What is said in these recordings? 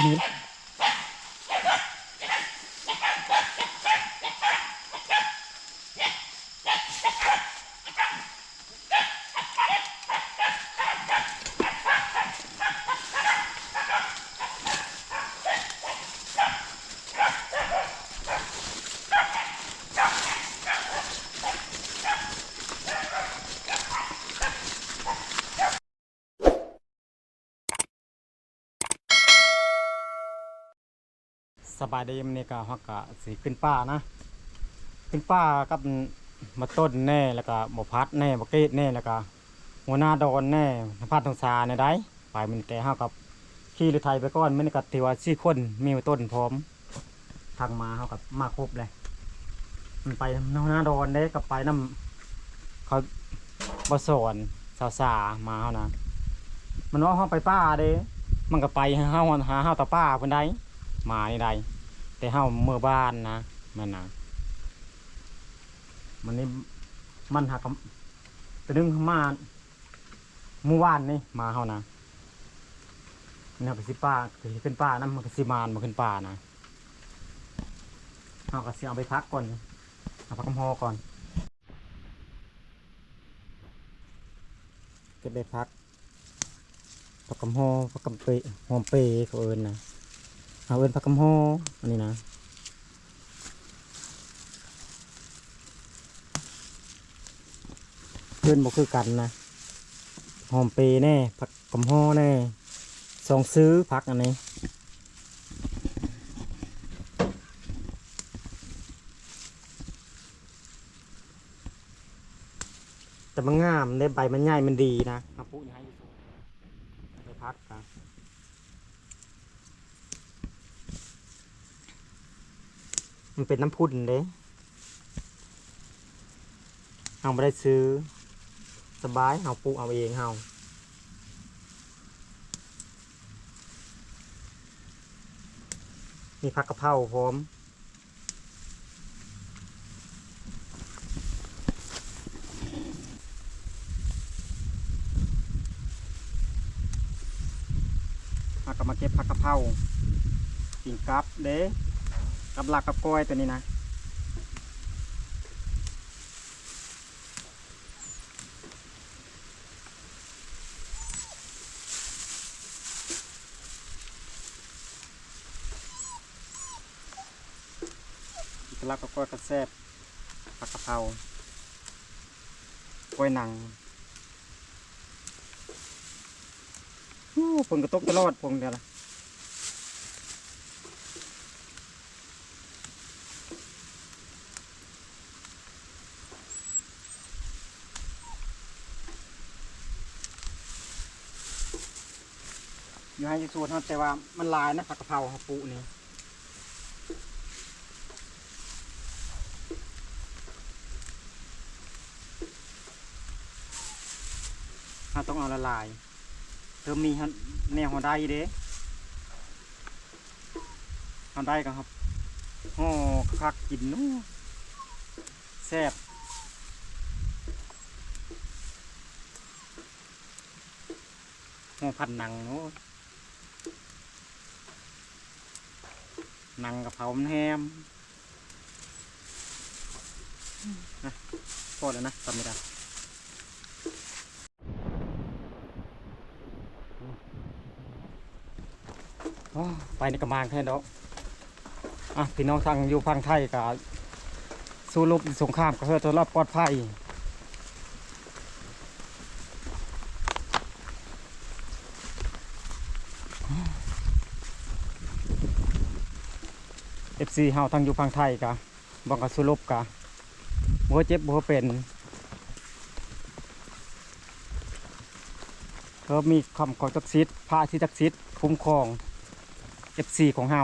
ค สบายดีมันนี่ก็ฮักกะสิขึ้นป่านะ ขึ้นป่ากับมาต้นแน่แล้วก็บพัดแน่บเกตแน่แล้วก็หัวหน้าดอนแน่นภัสทองสาในได้ไปมันแต่เฮากับขี่รถไทยไปก่อนไมันก็ถือว่าสี่คนมีต้นพร้อมทางมาเฮากับมาครบเลย มันไปหัวหน้าดอนเด้กับไปนํเขาบ่สอนสาวสามาเฮานะมันว่าเฮาไปป่าเด้มันก็ไปหาเฮาหาเฮาตาป่าเพิ่นได้ มานี่ได้แต่เฮาเมื่อบ้านนะมันนะมันนี่มันหักกับไปดึงข้ามาเมื่อวานนี่มาเฮานะมันเอาไปสิป่าคือขึ้นป่านะมันก็สิมานมาขึ้นป่านะเฮาก็สิเอาไปพักก่อนเอาพักกำฮอก่อนเก็บไปพักผักกำโฮผักกำเปะหอมเปะเขาเอิญนะ เอาเอิญผักกำโฮอันนี้นะเพื่อนบอกคือกันนะหอมเปะแน่ผักกำโฮแน่สองซื้อผักอันนี้แต่มันงามได้ใบมันใหญ่มันดีนะมาปุ๊ยให้ไปพักกัน มันเป็นน้ำพุนเด้เอาไม่ได้ซื้อ สบายเอาปลูกเอาเองเอามีผักกะเพราพร้อมผักก็มาเก็บผักกะเพรากินกับเด้ กับหลากกับก้อยตัวนี้นะกินลากกับก้อยกระแซบผักกะเพราก้อยหนังโอ้ฝนก็ตกตลอดพงเดียวละ อยู่ให้สูตรครับแต่ว่ามันลายนะผักกะเพราครับปูนี่เราต้องเอาละลายเติมมีฮะแนวฮอได้เด้ฮอได้กันครับห่อคักกินนู้แซ่บห่อพันหนังนู้ หนังกับเผามันแฮมนะพอแล้วนะทำไม่ได้โอ้ไปในกระมางแทนดอกอะพี่น้องทางอยู่ฟังไทยกับสู้รบสงครามก็เพื่อตัวรอดปลอดภัย ซีเฮาทางอยู่ฟังไทยกะบอกกับสู้รบกะบัวเจ็บบัวเป็นก็มีคำของจักซิดพระที่จักซิดคุ้มครอง FC ของเฮา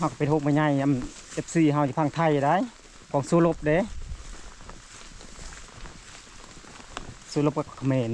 หักเป็นหกไม่ใหญ่อำ FC เฮาอยู่พังไทยได้ของสู้รบเด้สู้รบกับเขมร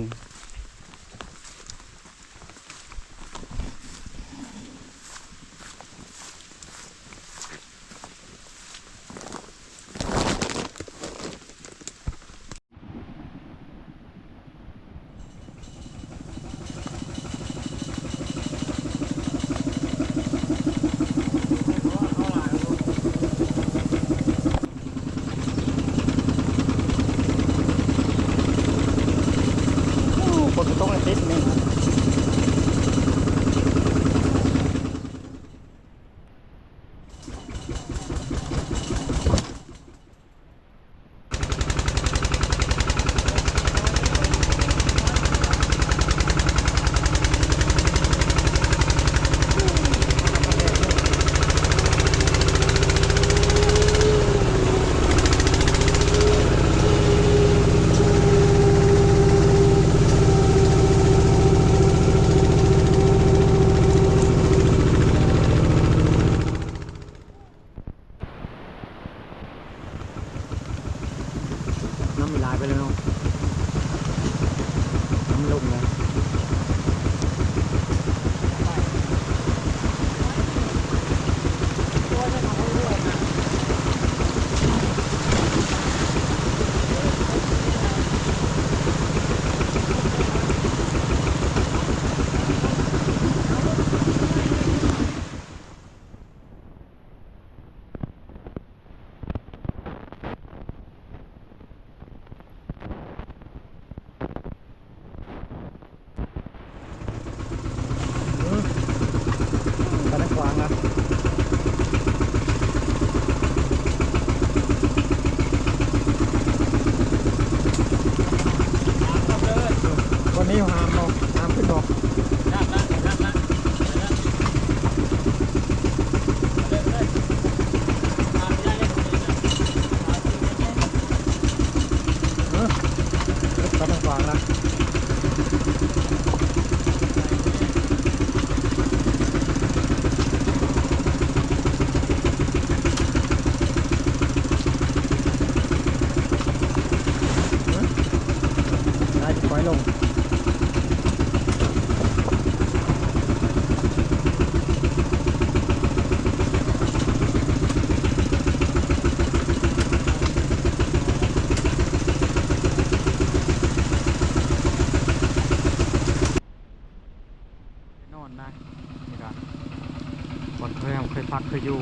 คยเคยพักเคยอยู่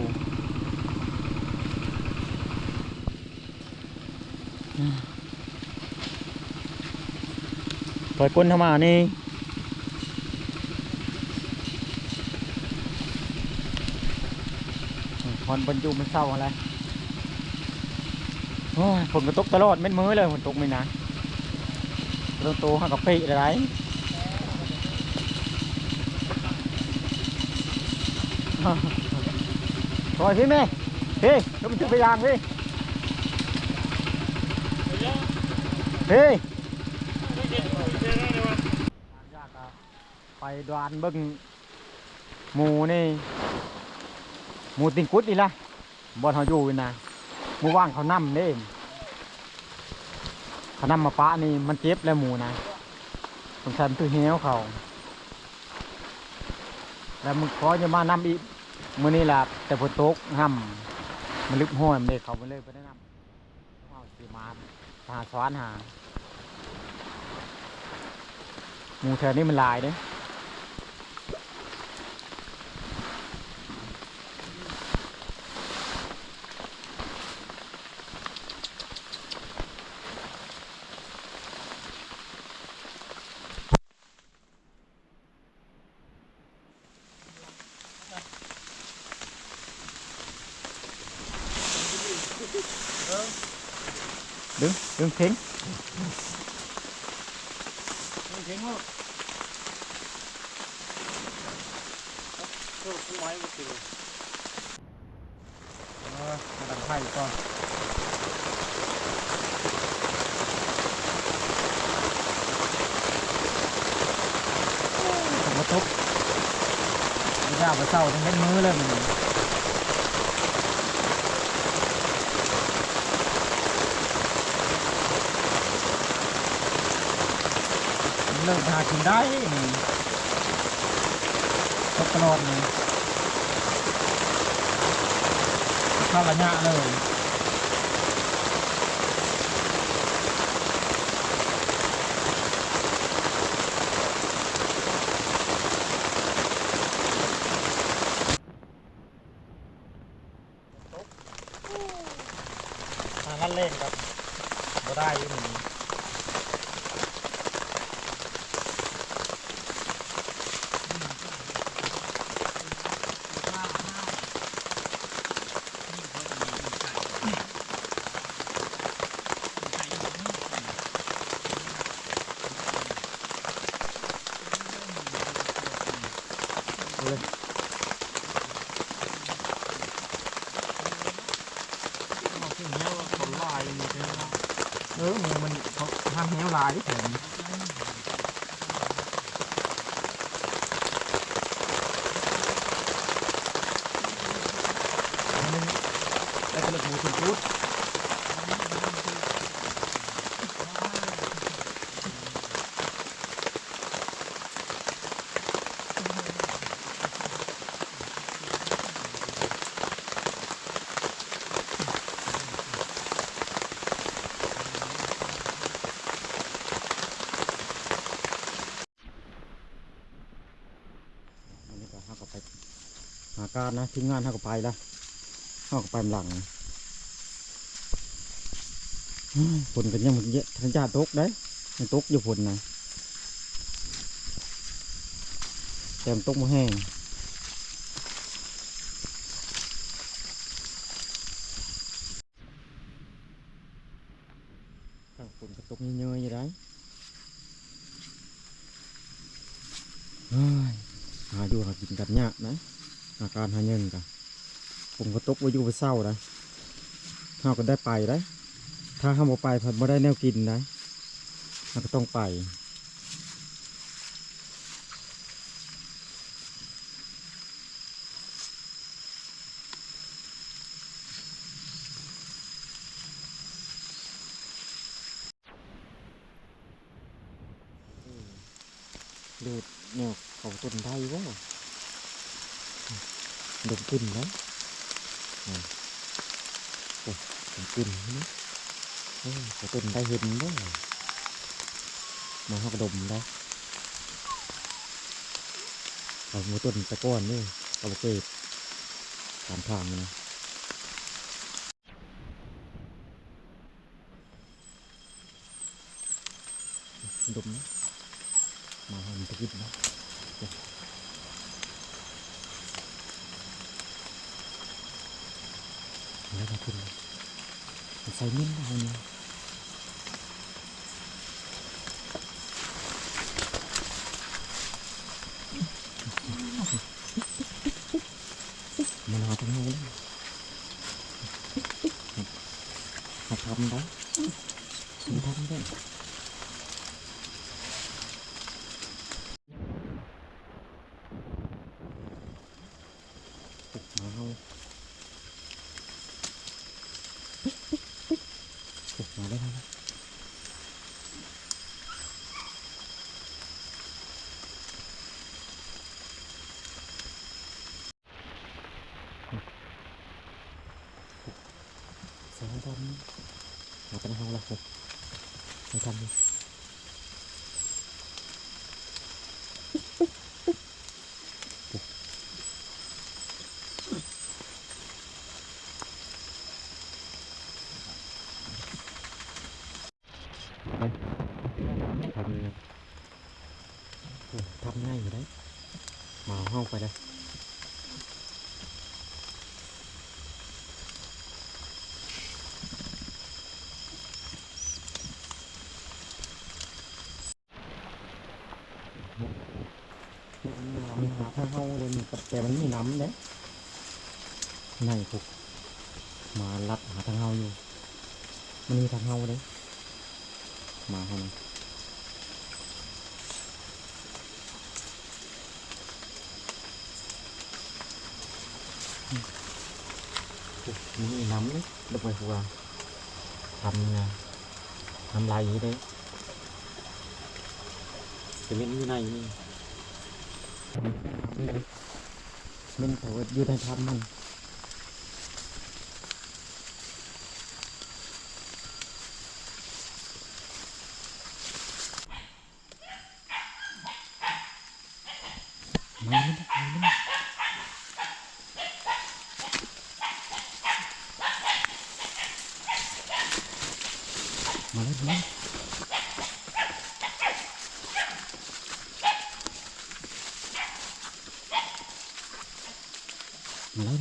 ปล่อยก้นเข้ามานี่พอนบรรจุมันเศร้าอะไรโอ้ยฝนก็ตกตลอดเม็ดมือเลยฝนตกไม่นานโตโตๆห้ากับปีอะไร rồi พี่แม่พี่ก็มันจะไปยา งพี่พี่ไปดวนเบิ้งหมูนี่หมูติงกุดนี่ละบอลเขาอยู่นี่นะหมูว่างเขานำนี่เขานำมมาปะนี่มันเจ็บแล้วหมูนะสงสารตัวเหี้ยวเขา แล้วมึงขอจะมานำอีก มื้อนี้ละแต่ฝนตกห้ำมันลึกห้อยมันเลยเขาไปเลยไปได้นำเอาสีมาหาสวานหาหมูเธอนี่มันลายเด้ ดึงดึงทิ้งเออมาดังไพ่ก่อนผมมาทุบไม่ยากไปเศร้าทั้งเม็ดมือเลยมัน เลิก หากินได้นี่ตกตลอดนี่ข้าวระยะเลย ทางนั้นเล่นครับบ่ได้อยู่นี่ เลย เออมือมันเขาทางแหวลายที่แขนมันได้กระดูกหมูถึงพุด การนะทีมงานเฮาก็ไปละเฮาก็ไปหลังฝนกันยังมันเยอะทันจาตกได้ยังตกอยู่ฝนนะแต่มตกมาแห้งข้างฝนก็ตกเยอะๆอยู่ได้หาอยู่หากินกันยากนะ อาการหาเงินกันผมก็ตกไปอยู่ไปเศร้านะเฮาก็ได้ไปได้ถ้าห้ามไปผัดบ่ได้แนวกินนะมันก็ต้องไป ดูดเนี่ยเขาต้นได้ว่าดมกลิ่นนะ อ่าโอ้ดมกินนะเอ้ยเขาต้นได้เห็นด้ว่ามาเขากดมได้เขาหมูต้นตะก้อนนี่เขาบอกเก็บตามทางนะดมนะ มาให้มันตะกิดนะเดี๋ยวแล้วมาขึ้นเลย มันใส่เม่นเราเนี่ยมันหาทางเอาเลยมาทำได้มันทำได้ ปลุกมาเอาปลุกมาได้แล้วนะ ใส่ให้ทำมาเป็นเฮาละครับให้ทำเลยทำเลยโอ้ทำง่ายอยู่ได้มาเอาห้องไปเลย มีหาเขาเลยมีแต่มันมีน้ำเด้ในพวกมาลัดหาทางเขาอยู่ มันมีทางเขาเด้มาให้มันมีน้ำเลยลงไปหัวทำนะทำลายอย่างนี้เด้จะเป็นอยู่ในนี่ มันเขาอยู่ในทำมัน มาเลยมาเลยมาเลยมาเลย มา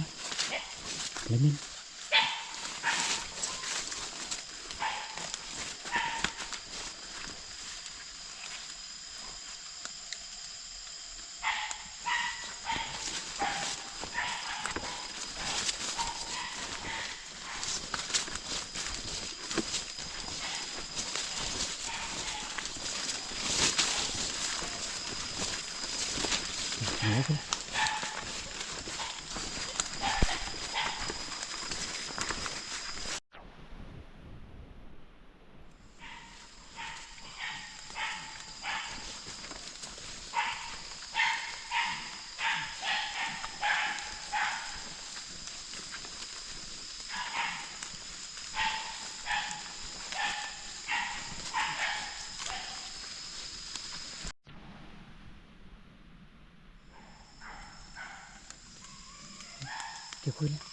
ดี๋ยวคุยแล้ว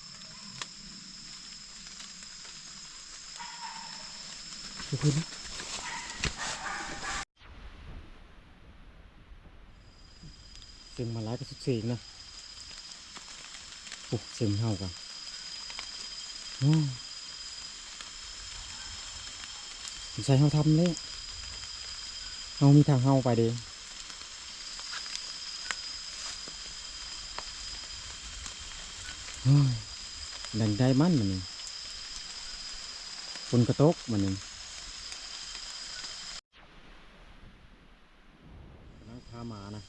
เดี๋ยวคุยแล้วเสียงมาลายก็สุดเสียงนะโอ้เสียงเฮากันโอ้ใส่เฮาทำเลยเฮามีทางเฮาไปเด้โอ้ย ดังได้มันมันนี่ฝนกระตกมันนี่นั่งพามานะ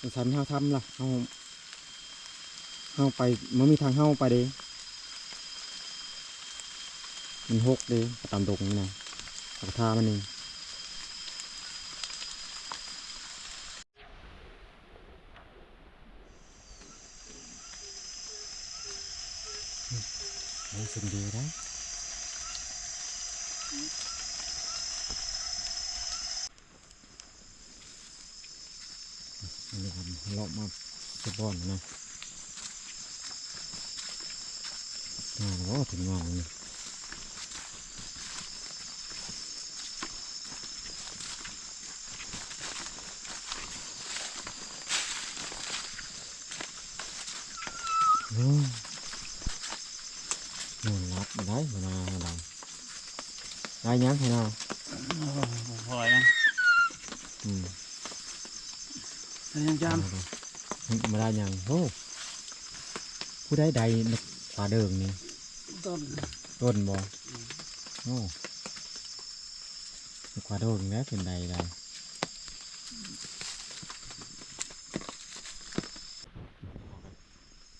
มันสันเฮาทำล่ะเฮาเฮาไปมันมีทางเฮาไปเด้มันหกเด้ตามดงนี่นะตักทามันนี่รู้ สึกดีนะนนี้ครับเลาะมาสะบอนนะงานว่าถึงงานนี่อ้ยหมุนรับมาได้มานามาได้ ได้ยังให้นาพอยังอืมยังจเอาไปมาได้ยังโอ้ผู้ได้ใดนักปลาเดิงนี่ำต้นต้นบ่โอ้นักปลาเดิงแล้วเป็นใดได้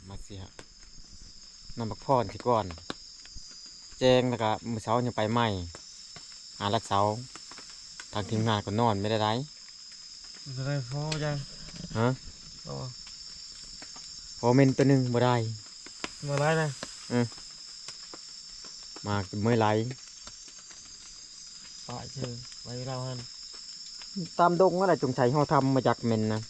มาเสียนำบักพรสิก่อน แจ้งแล้วก็มื้อเช้ายังไปใหม่ หาลักเสาทางทีมงานก็นอนไม่ได้ไรจะได้พอยังฮะพอพอเมนตัวหนึ่งบ่ได้มาไล่นะมาเมื่อไรป่าเชื่อไว้เราหันตามดงก็ได้จงใช้เฮาทำมาจากเมนนะ